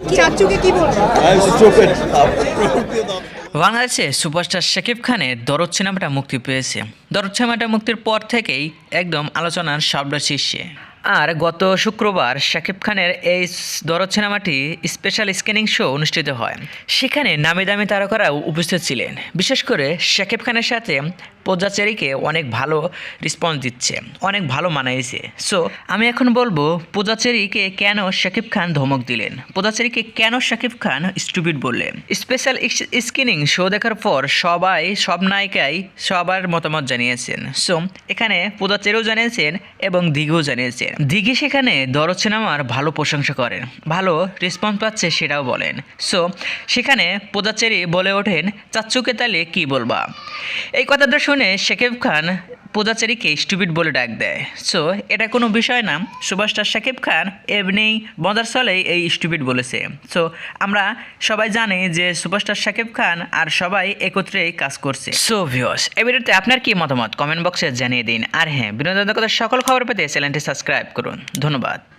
চাচুকে কি বলব? বাংলাদেশে সুপারস্টার শাকিব খানের দরদ সিনেমাটা মুক্তি পেয়েছে। দরদ সিনেমাটা মুক্তির পর থেকেই একদম আলোচনার শব্দ শীর্ষে। আর গত শুক্রবার শাকিব খানের এই দরদ সিনেমাটি স্পেশাল স্ক্রিনিং শো অনুষ্ঠিত হয়। সেখানে নামি দামি তারকারাও উপস্থিত ছিলেন। বিশেষ করে শাকিব খানের সাথে পূজাচেরিকে অনেক ভালো রেসপন্স দিচ্ছে, অনেক ভালো মানাইছে। সো আমি এখন বলব পূজাচেরিকে কেন শাকিব খান ধমক দিলেন? পূজাচেরিকে কেন শাকিব খান স্টুপিড বললেন? স্পেশাল স্ক্রিনিং শো দেখার পর সবাই, সব নায়িকাই সবার মতামত জানিয়েছেন। সো, এখানে পোদাচেরও জানিয়েছেন এবং দিঘিও জানিয়েছেন। দিঘি সেখানে দরদ সিনেমার ভালো প্রশংসা করেন, ভালো রেসপন্স পাচ্ছে সেটাও বলেন। সো, সেখানে পোদাচেরি বলে ওঠেন চাচ্চুকে তালে কি বলবা? এই কথাটা শুনে শাকিব খান পূজাচারীকে স্টুপিড বলে ডাক দেয়। সো, এটা কোনো বিষয় না। সুভাষটা সাকিব খান এমনি মজার সলেই এই স্টুপিড বলেছে। সো, আমরা সবাই জানি যে সুপারস্টার সাকিব খান আর সবাই একত্রেই কাজ করছে। সো ভিওস এই ভিডিওতে আপনার কি মতামত? কমেন্ট বক্সে জানিয়ে দিন। আর হ্যাঁ বিনোদন জগতের সকল খবর পেতে চ্যানেলটি সাবস্ক্রাইব করুন। ধন্যবাদ।